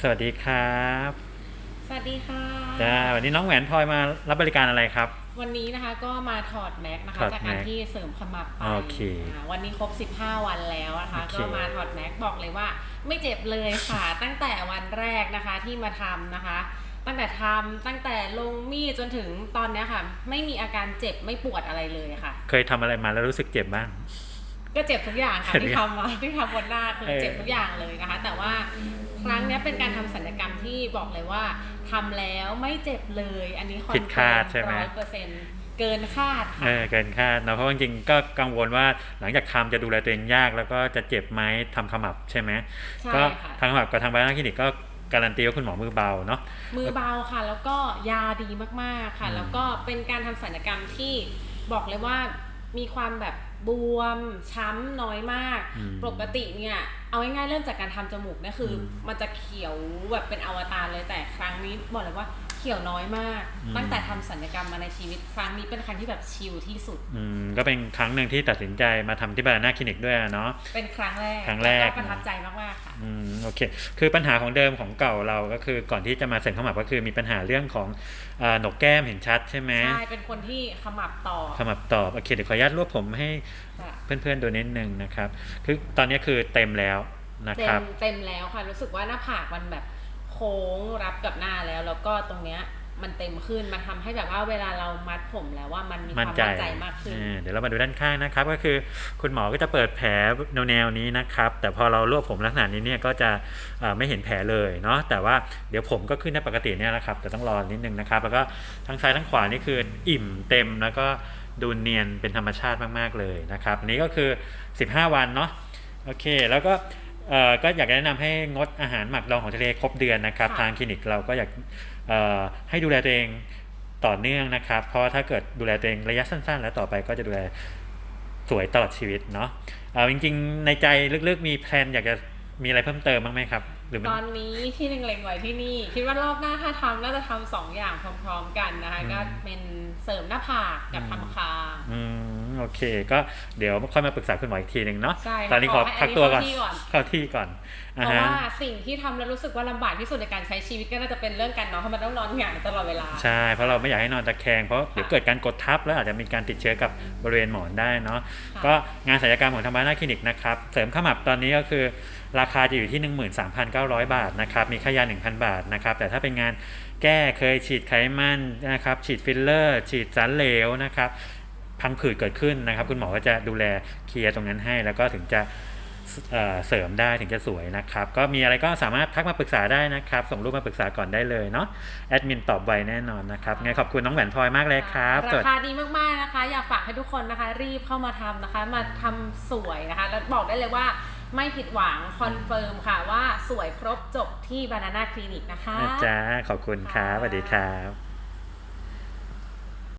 สวัสดีครับ สวัสดีค่ะจ้าวันนี้น้องแหวนพลอยมารับบริการอะไรครับ วันนี้นะคะก็มาถอดแม็กนะคะถอดจากแม็การกที่เสริมขมับไปโอเคอ่าวันนี้ครบ 15 วันแล้วนะคะโอเค ก็มาถอดแม็กบอกเลยว่า ไม่เจ็บเลยค่ะ ตั้งแต่วันแรกนะคะที่มาทำนะคะ ตั้งแต่ทำตั้งแต่ลงมีดจนถึงตอนเนี้ยค่ะ ไม่มีอาการเจ็บไม่ปวดอะไรเลยค่ะ เคยทำอะไรมาแล้วรู้สึกเจ็บบ้าง ก็เจ็บทุกอย่างค่ะเจ็บทุที่กอย่างทำมาที่ทำบนหน้าคือเออเจ็บทุกอย่างเลยนะคะ แต่ว่าครั้งเนี้ยเป็นการทำศัลยกรรมที่บอกเลยว่าทำแล้วไม่เจ็บเลย อันนี้คอนผิดคาดใช่ไหมร้อยเปอร์เซ็นต์เกินคาดเอค่ะอเกินคาดเนอะเพราะว่าจริงๆก็กังวลว่าหลังจากทำจะดูแลตัวเองยากแล้วก็จะเจ็บไหมทำขมับใช่ไหมใช่ก็ค่ะทางขมับกับทางใบหน้าคลินิกก็การันตีว่าคุณหมอมือเบาเนาะมือเบาค่ะ แล้วก็ยาดีมากๆค่ะอืมแล้วก็เป็นการทำศัลยกรรมที่บอกเลยว่า มีความแบบบวมช้ำน้อยมากอืมปกติเนี่ย เอาง่ายๆเริ่มจากการทำจมูกเนี่ยคืออมมันจะเขียวแบบเป็นอวตารเลยแต่ครั้งนี้บอกเลยว่า เขียวน้อยมาก อืม ตั้งแต่ทำศัลยกรรมมาในชีวิตครั้งนี้เป็นครั้งที่แบบชิลที่สุด อืมก็เป็นครั้งหนึ่งที่ตัดสินใจมาทำที่ใบหน้าคลินิกด้วยอะเนาะ เป็นครั้งแรกครั้งแรก ล้วประทับใจมากๆค่ะ อืมโอเค คือปัญหาของเดิมของเก่าเราก็คือก่อนที่จะมาเสริมขมับก็คือมีปัญหาเรื่องของเออหนกแก้มเห็นชัดใช่ไหมใช่เป็นคนที่ขมับต่อขมับตอบโอเคเดี๋ยวขออนุญาตรวบผมให้ค่ะเพื่อนๆดูนิดนึงนะครับ คือตอนนี้คือเต็มแล้วนะเต็ครับ มเต็มแล้วค่ะ รู้สึกว่าหน้าผากมันแบบ โค้งรับกับหน้าแล้ว แล้วก็ตรงเนี้ยมันเต็มขึ้นมันทำให้แบบว่าเวลาเรามัดผมแล้วว่ามันมีความมั่นใจมั่นใจมากขึ้นเออเดี๋ยวเรามาดูด้านข้างนะครับ ก็คือคุณหมอก็จะเปิดแผลแนวๆนี้นะครับ แต่พอเรารวบผมลักษณะนี้เนี่ยก็จะเอ่อไม่เห็นแผลเลยเนาะแต่ว่าเดี๋ยวผมก็ขึ้นได้ปกติเนี่ยแหละครับแต่ต้องรอนิดนึงนะครับ แล้วก็ทั้งซ้ายทั้งขวานี่คืออิ่มเต็มแล้วก็ดูเนียนเป็นธรรมชาติมากๆเลยนะครับอันนี้ก็คือ 15 วันเนาะโอเค แล้วก็เอ่อ ก็อยากจะแนะนำให้งดอาหารหมักดองของทะเลครบเดือนนะครับค่ะทางคลินิกเราก็อยากเอ่อให้ดูแลตัวเองต่อเนื่องนะครับ เพราะว่าถ้าเกิดดูแลตัวเองระยะสั้น ๆ แล้วต่อไปก็จะดูแลสวยตลอดชีวิตเนาะเอ่อจริงๆ ในใจลึกๆมีแพลนอยากจะมีอะไรเพิ่มเติมบ้างไหมครับ หรือมันตอนนี้ที่เล็งๆไว้ที่นี่ คิดว่ารอบหน้าถ้าทำน่าจะทำสองอย่างพร้อมๆกันนะคะอืมก็เป็นเสริมหน้าผากกับอืมทำคางอืมโอเค ก็เดี๋ยวค่อยมาปรึกษาคุณหมออีกทีหนึ่งเนาะใช่ค่ะตอนนี้ขอขอให้พักตัวก่อนอันนี้เข้าที่ก่อน เข้าที่ก่อนอ่าเพราะฮะว่าสิ่งที่ทำแล้วรู้สึกว่าลำบากที่สุดในการใช้ชีวิตก็น่าจะเป็นเรื่องการนอนเพราะมันต้องนอนหงายตลอดเวลา ใช่ เพราะเราไม่อยากให้นอนตะแคงเพราะเดี๋ยวเกิดการกดทับแล้วอาจจะมีการติดเชื้อกับบริเวณหมอนได้เนาะค่ะก็งานศัลยกรรมของธรรมนาคลินิกนะครับเสริมขมับตอนนี้ก็คือราคาจะอยู่ที่ 13,900 บาทนะครับมีค่ายา 1,000 บาทนะครับแต่ถ้าเป็นงานแก้เคยฉีดไขมันนะครับฉีดฟิลเลอร์ ฉีดสารเหลวนะครับพังผืดเกิดขึ้นนะครับ คุณหมอก็จะดูแลเคลียร์ตรงนั้นให้แล้วก็ถึงจะ เอ่อเสริมได้ถึงจะสวยนะครับ ก็มีอะไรก็สามารถทักมาปรึกษาได้นะครับ ส่งรูปมาปรึกษาก่อนได้เลยเนาะแอดมินตอบไวแน่นอนนะครับงั้นขอบคุณน้องแหวนพลอยมากเลยครับสวัราสดีคาดีมากๆนะคะ อยากฝากให้ทุกคนนะคะ รีบเข้ามาทำนะคะ มาทำสวยนะคะ แล้วบอกได้เลยว่าไม่ผิดหวังคอนเฟิร์มค่ะว่าสวยครบจบที่บานาน่าคลินิกนะคะนะจ๊ะขอบคุณครับสวัสดีครับ